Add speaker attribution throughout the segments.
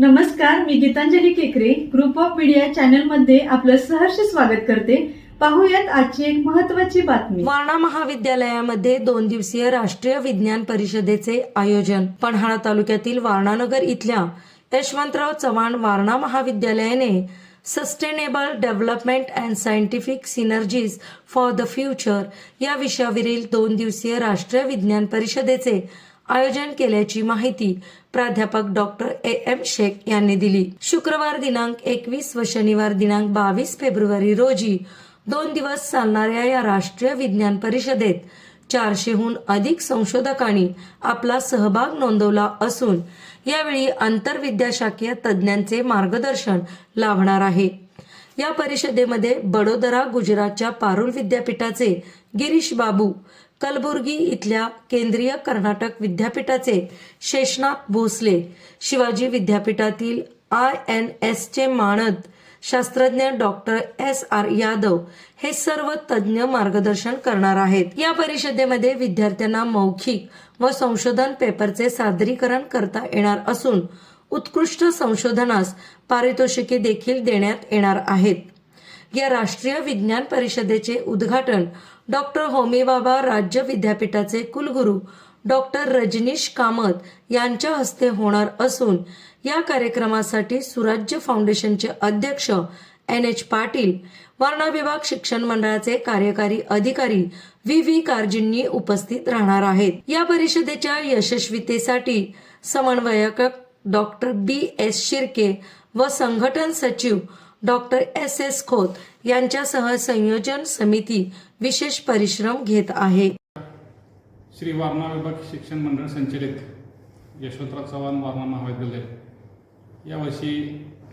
Speaker 1: नमस्कार मी गीतांजली केकरे. Group of media चॅनलमध्ये आपलं सहर्ष स्वागत करते. पाहूयात आजची एक महत्वाची बातमी.
Speaker 2: वारणा महाविद्यालयामध्ये दोन दिवसीय राष्ट्रीय विज्ञान परिषदेचे आयोजन. पन्हाळा तालुक्यातील वारणानगर इथल्या यशवंतराव चव्हाण वारणा महाविद्यालयाने sustainable development and scientific synergies for the future या विषयावरील दोन दिवसीय राष्ट्रीय विज्ञान परिषदेचे आयोजन केल्याची माहिती प्राध्यापक डॉक्टर ए एम शेख यांनी दिली. शुक्रवार दिनांक एकवीस व शनिवार दिनांक बावीस फेब्रुवारी रोजी दोन दिवस चालणाऱ्या या राष्ट्रीय विज्ञान परिषदेत चारशेहून अधिक संशोधकांनी आपला सहभाग नोंदवला असून यावेळी आंतरविद्याशाखीय तज्ज्ञांचे मार्गदर्शन लाभणार आहे. या परिषदेमध्ये बडोदरा गुजरातच्या पारुल विद्यापीठाचे गिरीश बाबू कलबुर्गी इथल्या केंद्रीय कर्नाटक विद्यापीठाचे शेषनाथ भोसले शिवाजी विद्यापीठातील आय एन एसचे मानद शास्त्रज्ञ डॉक्टर एस आर यादव हे सर्व तज्ज्ञ मार्गदर्शन करणार आहेत. या परिषदेमध्ये विद्यार्थ्यांना मौखिक व संशोधन पेपरचे सादरीकरण करता येणार असून उत्कृष्ट संशोधनास पारितोषिके देखील देण्यात येणार आहेत. या राष्ट्रीय विज्ञान परिषदेचे उद्घाटन डॉक्टर होमीबाबा राज्य विद्यापीठाचे कुलगुरू डॉक्टर रजनीश कामत यांच्या हस्ते होणार असून या कार्यक्रमासाठी सुराज्य फाउंडेशनचे अध्यक्ष एन. एच. पाटील वारणा विभाग शिक्षण मंडळाचे कार्यकारी अधिकारी व्ही. व्ही. कारजींनी उपस्थित राहणार आहेत. या परिषदेच्या यशस्वीतेसाठी समन्वयक डॉक्टर बी एस शिर्के व संघटन सचिव डॉक्टर एस एस खोत यांच्यासह संयोजन समिती विशेष परिश्रम घेत आहे.
Speaker 3: श्री वारणा विभाग शिक्षण मंडळ संचलित यशवंतराव चव्हाण वारणा महाविद्यालय. यावर्षी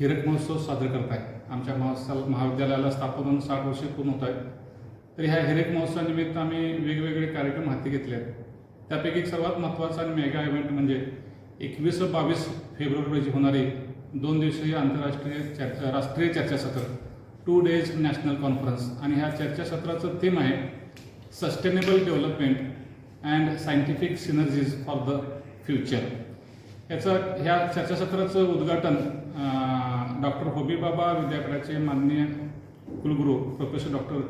Speaker 3: हिरक महोत्सव साजरा करत आहे आमच्या महोत्सव महाविद्यालयाला स्थापन होऊन साठ वर्षे पूर्ण होत आहेत. तर ह्या हिरक महोत्सवानिमित्त आम्ही वेगवेगळे कार्यक्रम हाती घेतले आहेत त्यापैकी सर्वात महत्त्वाचा आणि मेगा इव्हेंट म्हणजे एकवीस बावीस फेब्रुवारी रोजी होणारे दोन दिवसीय आंतरराष्ट्रीय चर्चा राष्ट्रीय चर्चासत्र टू डेज नॅशनल कॉन्फरन्स आणि ह्या चर्चासत्राचं थीम आहे sustainable development and scientific synergies for the future याचं ह्या चर्चासत्राचं उद्घाटन डॉक्टर होबीबाबा विद्यापीठाचे माननीय कुलगुरू प्रोफेसर डॉक्टर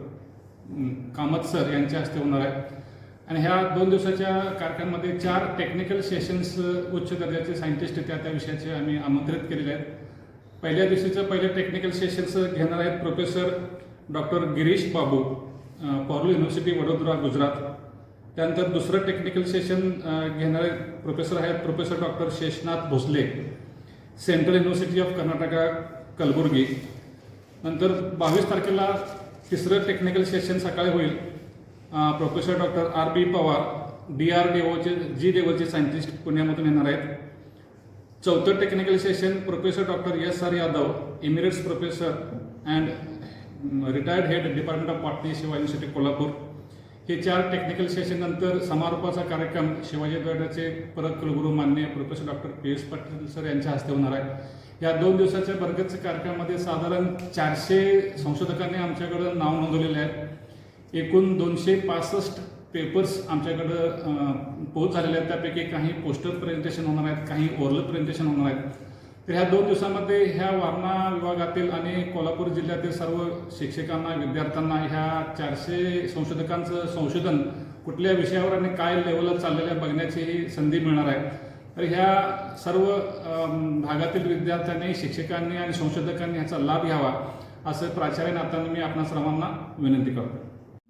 Speaker 3: कामत सर यांच्या हस्ते होणार आहे. आणि ह्या दोन दिवसाच्या कार्यक्रमामध्ये चार टेक्निकल सेशन्स उच्च दर्जाचे सायंटिस्ट त्या त्या विषयाचे आम्ही आमंत्रित केलेले आहेत. पहिल्या दिवशीचं पहिले टेक्निकल सेशन्स घेणार आहेत professor doctor Girish Babu Parul university Vadodara Gujarat. त्यानंतर दुसरं टेक्निकल सेशन घेणारे प्रोफेसर आहेत professor doctor Sheshnath Bhosale central university of Karnataka Kalaburagi. नंतर बावीस तारखेला तिसरं टेक्निकल सेशन सकाळी होईल. Professor doctor R B Pawar D R D ओचे जी लेवलचे सायंटिस्ट पुण्यामधून येणार आहेत. चौथं technical session professor doctor S R Yadav emeritus professor and retired head department of Patni Shivaji university Kolhapur. हे चार टेक्निकल सेशन नंतर समारोपाचा कार्यक्रम शिवाजी विद्यापीठाचे परत कुलगुरू मान्य professor doctor P S Patil sir यांच्या हस्ते होणार आहे. या दोन दिवसाच्या बरगतच्या कार्यक्रमामध्ये साधारण चारशे संशोधकांनी आमच्याकडं नाव नोंदवलेले आहेत. एकूण दोनशे पासष्ट पेपर्स आमच्याकडं पोच झालेले आहेत. त्यापैकी काही पोस्टर प्रेझेंटेशन होणार आहेत काही ओरल प्रेझेंटेशन होणार आहेत. तर ह्या दोन दिवसामध्ये ह्या वारणा विभागातील आणि कोल्हापूर जिल्ह्यातील सर्व शिक्षकांना विद्यार्थ्यांना ह्या चारशे संशोधकांचं संशोधन कुठल्या विषयावर आणि काय लेवलला चाललेलं आहे बघण्याची ही संधी मिळणार आहे. तर ह्या सर्व भागातील विद्यार्थ्यांनी शिक्षकांनी आणि संशोधकांनी ह्याचा लाभ घ्यावा असं प्राचार्य नात्यानं मी आपणा सर्वांना विनंती करतो.